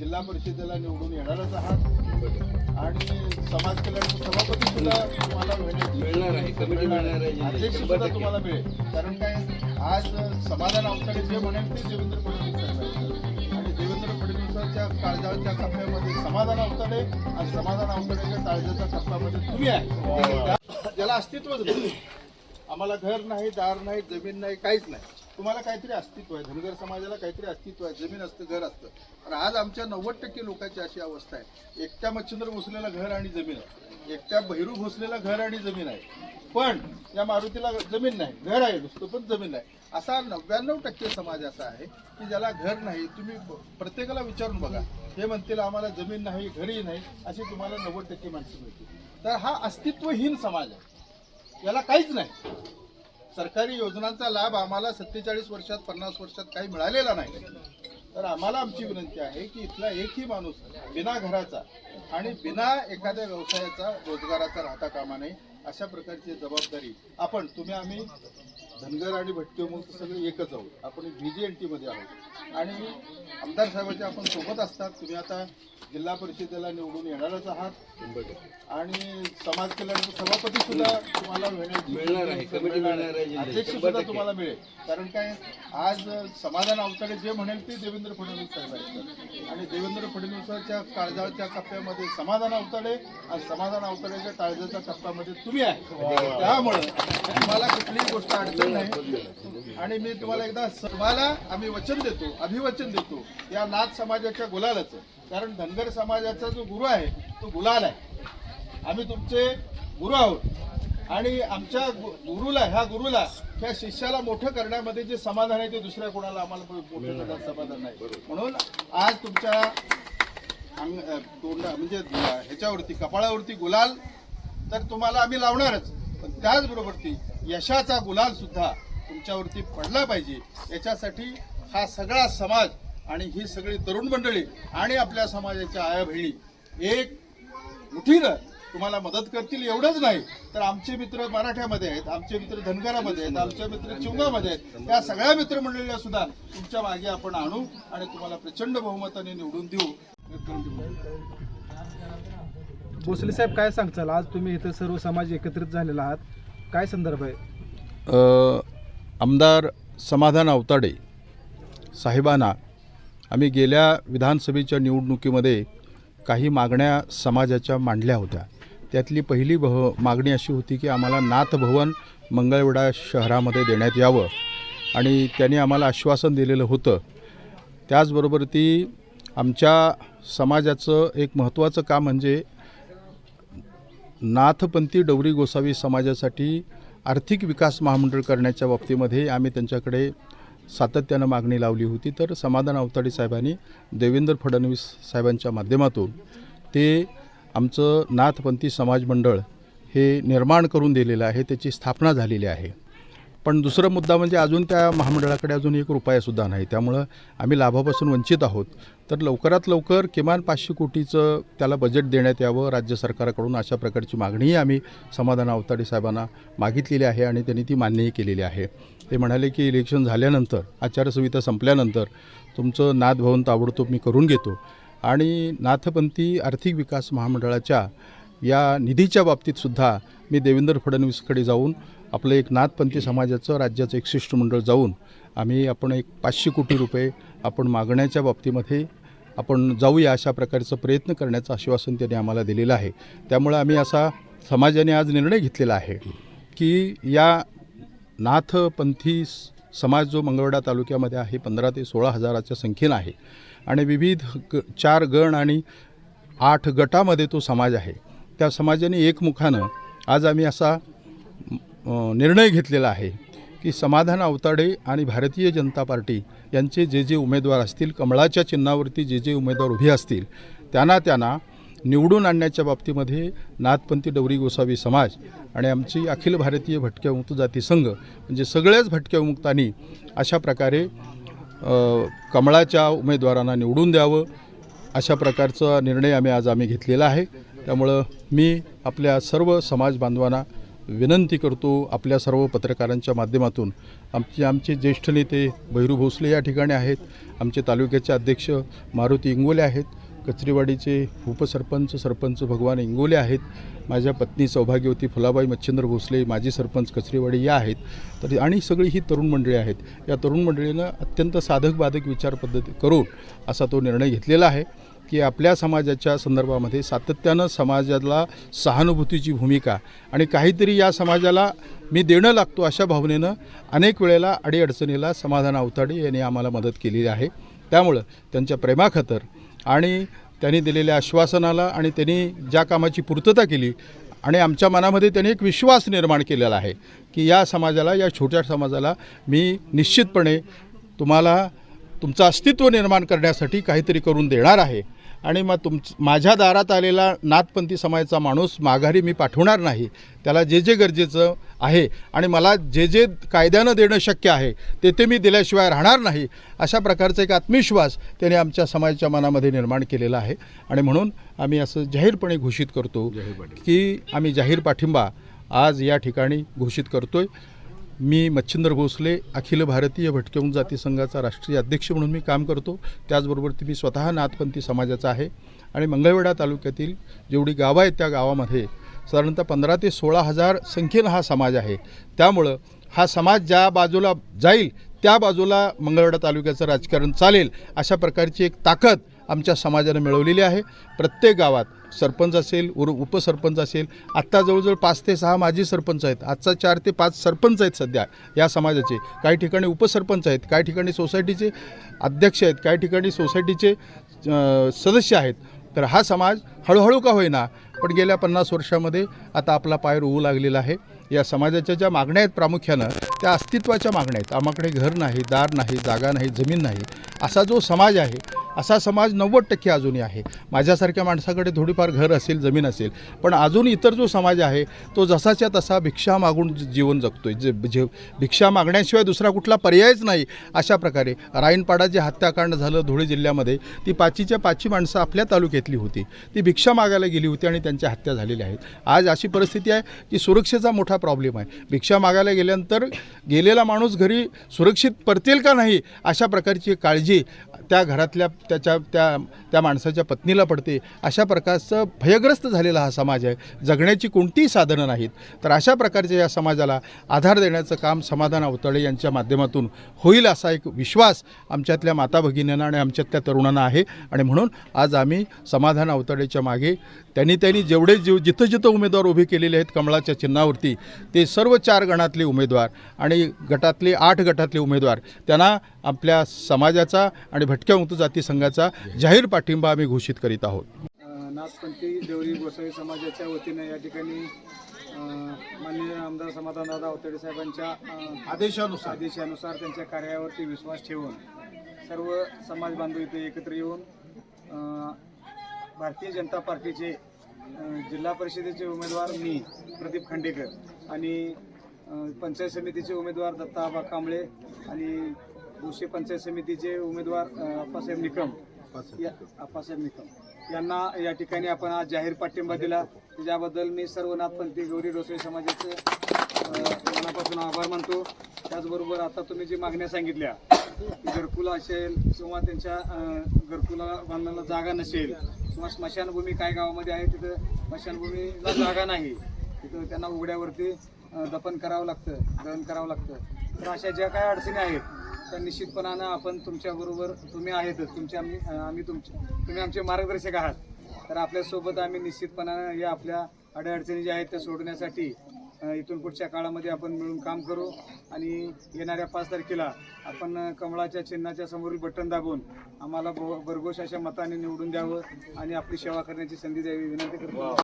जिल्हा परिषदेला निवडून येणारच आहात. आणि समाज कल्याण सभापती सुद्धा तुम्हाला मिळणार आहे, कमिटी मिळणार आहे. अध्यक्ष सुद्धा तुम्हाला मिळेल. कारण काय आज समाधान अवतडे जे म्हणेल ते देवेंद्र फडणवीस. आणि देवेंद्र फडणवीसांच्या काळजाच्या कप्प्यामध्ये समाधान अवतडे आणि समाधान अवतडेच्या काळजाच्या कप्प्यामध्ये तुम्ही आहे. त्या- ज्याला अस्तित्वच नाही. आम्हाला घर नाही दार नाही जमीन नाही काहीच नाही. तुम्हाला काहीतरी अस्तित्व आहे. धनगर समाजाला काहीतरी अस्तित्व आहे. जमीन असतं घर असतं. पण आज आमच्या नव्वद टक्के लोकांची अशी अवस्था आहे. एकट्या मच्छिंद्र भोसलेला घर आणि जमीन. आहे एकट्या भैरू भोसलेला घर आणि जमीन आहे. पण या मारुतीला जमीन नाही. घर आहे नुसतं पण जमीन नाही असा नव्याण्णव टक्के समाज असा आहे की ज्याला घर नाही. तुम्ही प्रत्येकाला विचारून बघा. हे म्हणतील आम्हाला जमीन नाही घरही नाही अशी तुम्हाला नव्वद टक्के माणसं मिळतील. तर हा अस्तित्वहीन समाज आहे. याला काहीच नाही. सरकारी योजनांचा लाभ आम्हाला सत्तेचाळीस वर्षात पन्नास वर्षात काही मिळालेला नाही. तर आम्हाला आमची विनंती आहे की इथला एकही माणूस बिना घराचा आणि बिना एखाद्या व्यवसायाचा रोजगाराचा राहता कामा नये अशा प्रकारची जबाबदारी आपण तुम्ही आम्ही धनगर आणि भटके मुक्त सगळे एकच आहोत. आपण व्ही एन टीमध्ये आहोत. आणि आमदार साहेबांच्या आपण सोबत असतात. तुम्ही आता जिल्हा परिषदेला निवडून येणारच आहात. आणि समाज कल्याण सभापती सुद्धा तुम्हाला मिळणार आहे, कमिटी मिळणार आहे. अध्यक्ष सुद्धा. तुम्हाला मिळेल. कारण काय आज समाधान अवतडे जे म्हणेल ते देवेंद्र फडणवीस साहेब आहेत. आणि देवेंद्र फडणवीसांच्या काळजाच्या कप्प्यामध्ये समाधान अवतडे आणि समाधान अवतडेच्या काळजाच्या कप्प्यामध्ये तुम्ही आहे. त्यामुळं तुम्हाला कुठलीही गोष्ट अडचण नाही. आणि मी तुम्हाला एकदा तुम्हाला आम्ही वचन देतो अभिवचन देतो. या नाथ समाजाच्या गुलालाचं. कारण धनगर समाजाचा जो गुरु आहे तो गुलाल आहे. आम्ही तुमचे गुरु आहोत. आणि आमच्या गुरुला ह्या गुरुला ह्या शिष्याला मोठं करण्यामध्ये जे समाधान आहे ते दुसऱ्या कोणाला आम्हाला मोठं करण्यात समाधान नाही. म्हणून आज तुमच्या म्हणजे ह्याच्यावरती कपाळावरती गुलाल तर तुम्हाला आम्ही लावणारच. पण त्याचबरोबर ती यशाचा गुलाल सुद्धा तुमच्यावरती पडला पाहिजे. याच्यासाठी हा सगळा समाज आणि ही सगळी तरुण मंडळी आणि आपल्या समाजाच्या आया बहिणी एक मुठीनं तुम्हाला मदत करतील एवढंच नाही तर आमचे मित्र मराठ्यामध्ये आहेत आमचे मित्र धनगरामध्ये आहेत आमचे मित्र चिवगामध्ये आहेत त्या सगळ्या मित्रमंडळीला सुद्धा तुमच्या मागे आपण आणू आणि तुम्हाला प्रचंड बहुमताने निवडून देऊ. भोसले साहेब काय सांगचाल आज तुम्ही इथं सर्व समाज एकत्रित झालेला आहात. काय संदर्भ आहे? आमदार समाधान अवताडे साहेबांना आम्ही गेल्या विधानसभेच्या निवडणुकीमध्ये काही मागण्या समाजाच्या मांडल्या होत्या. त्यातली पहिली बह मागणी अशी होती की आम्हाला नाथभवन मंगळवेढा शहरामध्ये देण्यात यावं. आणि त्यांनी आम्हाला आश्वासन दिलेलं होतं. त्याचबरोबर ती आमच्या समाजाचं एक महत्त्वाचं काम म्हणजे नाथपंथी डवरी गोसावी समाजासाठी आर्थिक विकास महामंडळ करण्याच्या बाबतीमध्ये आम्ही त्यांच्याकडे सातत्यानं मागणी लावली होती तर समाधान अवताडे साहेबांनी देवेंद्र फडणवीस साहेबांच्या माध्यमातून ते आमचं नाथपंथी समाज मंडळ हे निर्माण करून दिलेलं आहे त्याची स्थापना झालेली आहे. पण दुसरा मुद्दा म्हणजे अजून त्या महामंडळाकडे अजून एक रुपयासुद्धा नाही. त्यामुळं आम्ही लाभापासून वंचित आहोत. तर लवकरात लवकर किमान पाचशे कोटीचं त्याला बजेट देण्यात यावं राज्य सरकारकडून अशा प्रकारची मागणीही आम्ही समाधान अवताडे साहेबांना मागितलेली आहे आणि त्यांनी ती मान्यही केलेली आहे. ते म्हणाले की इलेक्शन झाल्यानंतर आचारसंहिता संपल्यानंतर तुमचं नाथभवन ताबडतोब मी करून घेतो. आणि नाथपंथी आर्थिक विकास महामंडळाच्या या निधीच्या बाबतीतसुद्धा मी देवेंद्र फडणवीसकडे जाऊन आपलं एक नाथपंथी समाजाचं राज्याचं एक शिष्टमंडळ जाऊन आम्ही आपण एक पाचशे कोटी रुपये आपण मागण्याच्या बाबतीमध्ये आपण जाऊया अशा प्रकारचा प्रयत्न करण्याचं आश्वासन त्यांनी आम्हाला दिलेलं आहे. त्यामुळं आम्ही असा समाजाने आज निर्णय घेतलेला आहे की या नाथपंथी समाज जो मंगळवेढा तालुक्यामध्ये आहे पंधरा ते सोळा हजाराच्या संख्येनं आहे आणि विविध ग चार गण आणि आठ गटामध्ये तो समाज आहे. त्या समाजाने एकमुखानं आज आम्ही असा निर्णय घेतलेला आहे की समाधान अवताडे आणि भारतीय जनता पार्टी यांचे जे जे उमेदवार असतील कमळाच्या चिन्हावरती जे जे उमेदवार उभे असतील त्यांना त्यांना निवडून आणण्याच्या बाबतीमध्ये नाथपंथी डवरी गोसावी समाज आणि आमची अखिल भारतीय भटक्या मुक्त जाती संघ म्हणजे सगळ्याच भटक्या मुक्तांनी अशा प्रकारे कमळाच्या उमेदवारांना निवडून द्यावं अशा प्रकारचा निर्णय आम्ही आज आम्ही घेतलेला आहे. त्यामुळं मी आपल्या सर्व समाज बांधवांना विनंती करतो आपल्या सर्व पत्रकारांच्या माध्यमातून. आमचे आमचे ज्येष्ठ नेते भैरू भोसले या ठिकाणी आहेत. आमचे तालुक्याचे अध्यक्ष मारुती इंगोले आहेत. कचरीवाडीचे उपसरपंच सरपंच भगवान इंगोले आहेत. माझ्या पत्नी सौभाग्यवती फुलाबाई मच्छिंद्र भोसले माजी सरपंच कचरीवाडी या आहेत. तर आणि सगळी ही तरुण मंडळी आहेत. या तरुण मंडळीनं अत्यंत साधक बाधक विचार पद्धती करून असा तो निर्णय घेतलेला आहे. की आपल्या समाजाच्या संदर्भामध्ये सातत्यानं समाजाला सहानुभूतीची भूमिका आणि काहीतरी या समाजाला मी देणं लागतो अशा भावनेनं अनेक वेळेला अडीअडचणीला समाधान अवताडे यांनी आम्हाला मदत केलेली आहे. त्यामुळं त्यांच्या प्रेमाखतर आणि त्यांनी दिलेल्या आश्वासनाला आणि त्यांनी ज्या कामाची पूर्तता केली आणि आमच्या मनामध्ये त्यांनी एक विश्वास निर्माण केलेला आहे की या समाजाला या छोट्या समाजाला मी निश्चितपणे तुम्हाला तुमचं अस्तित्व निर्माण करण्यासाठी काहीतरी करून देणार आहे. आणि मग तुम माझ्या दारात आलेला नाथपंथी समाजाचा माणूस माघारी मी पाठवणार नाही. त्याला जे जे गरजेचं आहे आणि मला जे जे कायद्यानं देणं शक्य आहे ते ते मी दिल्याशिवाय राहणार नाही अशा प्रकारचा एक आत्मविश्वास त्याने आमच्या समाजाच्या मनामध्ये निर्माण केलेला आहे. आणि म्हणून आम्ही असं जाहीरपणे घोषित करतो की आम्ही जाहीर पाठिंबा आज या ठिकाणी घोषित करतोय. मी मच्छिंद्र भोसले अखिल भारतीय भटक्या जाती संघाचा राष्ट्रीय अध्यक्ष म्हणून मी काम करतो. त्याचबरोबर ती मी स्वतः नाथपंथी समाजाचा आहे. आणि मंगळवेढा तालुक्यातील जेवढी गावं आहेत त्या गावामध्ये साधारणतः पंधरा ते सोळा हजार संख्येनं हा समाज आहे. त्यामुळं हा समाज ज्या बाजूला जाईल त्या बाजूला मंगळवेढा तालुक्याचं राजकारण चालेल अशा प्रकारची एक ताकद आमच्या समाजानं मिळवलेली आहे. प्रत्येक गावात सरपंच असेल उर उपसरपंच असेल आत्ता जवळजवळ पाच ते सहा माजी सरपंच आहेत. आजचा चार ते पाच सरपंच आहेत सध्या या समाजाचे. काही ठिकाणी उपसरपंच आहेत काही ठिकाणी सोसायटीचे अध्यक्ष आहेत काही ठिकाणी सोसायटीचे सदस्य आहेत. तर हा समाज हळूहळू का होईना पण गेल्या पन्नास वर्षामध्ये आता आपला पाय रोवू लागलेला आहे. या समाजाच्या ज्या मागण्या आहेत प्रामुख्यानं त्या अस्तित्वाच्या मागण्या आहेत. आमाकडे घर नाही दार नाही जागा नाही जमीन नाही. असा जो समाज आहे असा समाज नव्वद टक्के अजूनही आहे. माझ्यासारख्या माणसाकडे थोडीफार घर असेल जमीन असेल पण अजून इतर जो समाज आहे तो जसाच्या तसा भिक्षा मागून जीवन जगतोय. जे जे भिक्षा मागण्याशिवाय दुसरा कुठला पर्यायच नाही अशा प्रकारे राईनपाडा जे हत्याकांड झालं धुळे जिल्ह्यामध्ये ती पाचीच्या पाचवी माणसं आपल्या तालुक्यातली होती. ती भिक्षा मागायला गेली होती आणि त्यांच्या हत्या झालेल्या आहेत. आज अशी परिस्थिती आहे की सुरक्षेचा मोठा प्रॉब्लेम आहे. भिक्षा मागायला गेल्यानंतर गेलेला माणूस घरी सुरक्षित परतेल का नाही अशा प्रकारची काळजी त्या घरातल्या त्याच्या त्या त्या माणसाच्या पत्नीला पडते. अशा प्रकारचं भयग्रस्त झालेला हा समाज आहे. जगण्याची कोणतीही साधनं नाहीत. तर अशा प्रकारच्या या समाजाला आधार देण्याचं काम समाधान अवतळे यांच्या माध्यमातून होईल असा एक विश्वास आमच्यातल्या माता भगिनींना आणि आमच्यातल्या तरुणांना आहे. आणि म्हणून आज आम्ही समाधान अवतळेच्या मागे त्यांनी त्यांनी जेवढे जीव जिथं जिथं उमेदवार उभे केलेले आहेत कमळाच्या चिन्हावरती ते सर्व चार गणातले उमेदवार आणि गटातले आठ गटातले उमेदवार त्यांना आपल्या समाजाचा आणि भटक्या मुक्त जाती संघाचा जाहीर पाठिंबा आम्ही घोषित करीत आहोत. नाथपंथी देवरी गोसावी समाजाच्या वतीनं या ठिकाणी माननीय आमदार समाधानदादा अवतडे साहेबांच्या आदेशानुसार. आदेशानुसार त्यांच्या कार्यावरती विश्वास ठेवून सर्व समाज बांधव इथे एकत्र येऊन भारतीय जनता पार्टीचे जिल्हा परिषदेचे उमेदवार मी प्रदीप खांडेकर आणि पंचायत समितीचे उमेदवार दत्ता आबा कांबळे आणि दोषे पंचायत समितीचे उमेदवार अप्पासाहेब निकम. या अप्पासाहेब निकम. यांना या ठिकाणी आपण आज जाहीर पाठिंबा दिला. त्याच्याबद्दल मी सर्व नाथपंथी गौरी डोसळे समाजाचे मनापासून आभार मानतो. त्याचबरोबर आता तुम्ही जी मागण्या सांगितल्या घरकुल असेल किंवा त्यांच्या घरकुला बांधण्याला जागा नसेल किंवा स्मशानभूमी काय गावामध्ये आहे तिथं स्मशानभूमीला जागा नाही तिथं त्यांना उघड्यावरती दफन करावं लागतं दहन करावं लागतं. तर अशा ज्या काही अडचणी आहेत त्या निश्चितपणानं आपण तुमच्याबरोबर तुम्ही आहेतच तुमचे आम्ही आम्ही तुमचे तुम्ही आमचे मार्गदर्शक आहात. तर आपल्यासोबत आम्ही निश्चितपणानं या आपल्या अडीअडचणी ज्या आहेत त्या सोडण्यासाठी इथून पुढच्या काळामध्ये आपण मिळून काम करू आणि येणाऱ्या पाच तारखेला आपण कमळाच्या चिन्हाच्या समोरील बटन दाबून आम्हाला भरघोष अशा मताने निवडून द्यावं आणि आपली सेवा करण्याची संधी द्यावी. विनंती करतो.